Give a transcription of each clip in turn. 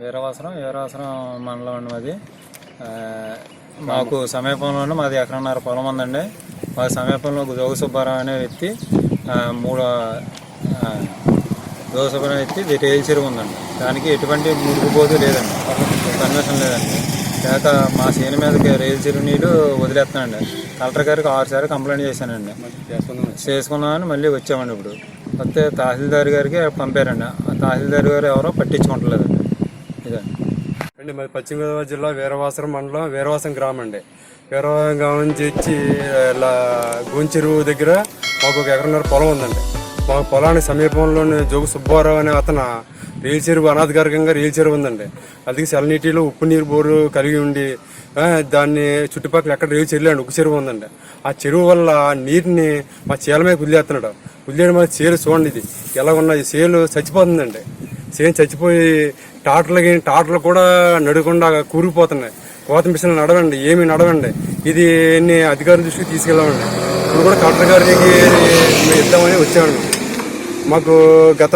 వీరవాసరం వీరవాసరం మండలం అండి మాది. మాకు సమీపంలోనే మాది ఎకరన్నర పొలం ఉందండి. మా సమీపంలో జోగు సుబ్బారావు అనే వ్యక్తి మూడు జోగు సుబ్బారావు వ్యక్తి ఇది చెరువు ఉందండి. దానికి ఎటువంటి మురుగుపోదు లేదండి. పర్మిషన్ లేదండి. లేక మా చేను మీదకి రేల్ చెరువు నీళ్ళు వదిలేస్తున్నాండి కలెక్టర్ గారికి ఆరు సార్లు కంప్లైంట్ చేశానండి. చేసుకున్నామని మళ్ళీ వచ్చామండి ఇప్పుడు. వస్తే తహసీల్దార్ గారికి పంపారండి. ఆ తహసీల్దార్ గారు ఎవరో పట్టించుకుంటలేదండి ఇదండి అండి మరి పశ్చిమ గోదావరి జిల్లా వీరవాసరం మండలం వీరవాసం గ్రామం అండి. వీరవాసం గ్రామం నుంచి వచ్చి ఇలా గోంచెరువు దగ్గర మాకు ఒక ఎకరన్నర పొలం ఉందండి. మా పొలానికి సమీపంలోని జోగు సుబ్బారావు అనే అతను రేల్ చెరువు అనాధికారికంగా రేల్ చెరువు ఉందండి. అలాగే చల్లనీటిలో ఉప్పు నీరు బోరు కలిగి ఉండి దాన్ని చుట్టుపక్కల ఎక్కడ రేవు చెల్లండి అండి ఉక్కు చెరువు ఉందండి. ఆ చెరువు వల్ల నీటిని మా చీల మీద కుదిలేస్తున్నాడు. కుదిలేయడం వల్ల చీలు చూడండి ఇది. ఎలా ఉన్నది చీలు చచ్చిపోతుందండి. చేను చచ్చిపోయి టాటర్లకి టాటర్లు కూడా నడకుండా కూరుకుపోతున్నాయి. కోత మిషన్లు నడవండి ఏమి నడవండి. ఇది ఎన్ని అధికారుల దృష్టికి తీసుకెళ్ళామండి. ఇప్పుడు కూడా కలెక్టర్ గారికి మేము ఇద్దామని వచ్చామండి. మాకు గత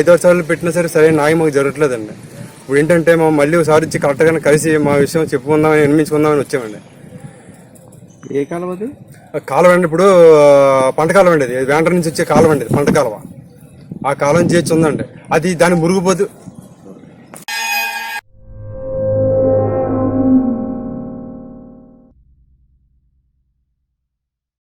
ఐదారు సార్లు పెట్టినా సరే సరైన న్యాయం మాకు జరగట్లేదండి. ఇప్పుడు ఏంటంటే మా మళ్ళీ ఒకసారి ఇచ్చి కలెక్టర్ గారిని కలిసి మా విషయం చెప్పుకుందామని నిర్మించుకుందామని వచ్చామండి. ఏ కాలం అది? కాలువ అండి ఇప్పుడు పంట కాలువ అండి ఇది వేంటర్ నుంచి వచ్చే కాలువ అండి పంట కాలువ. ఆ కాలం చేర్చి ఉందండి. అది దాని మురుగుపోతు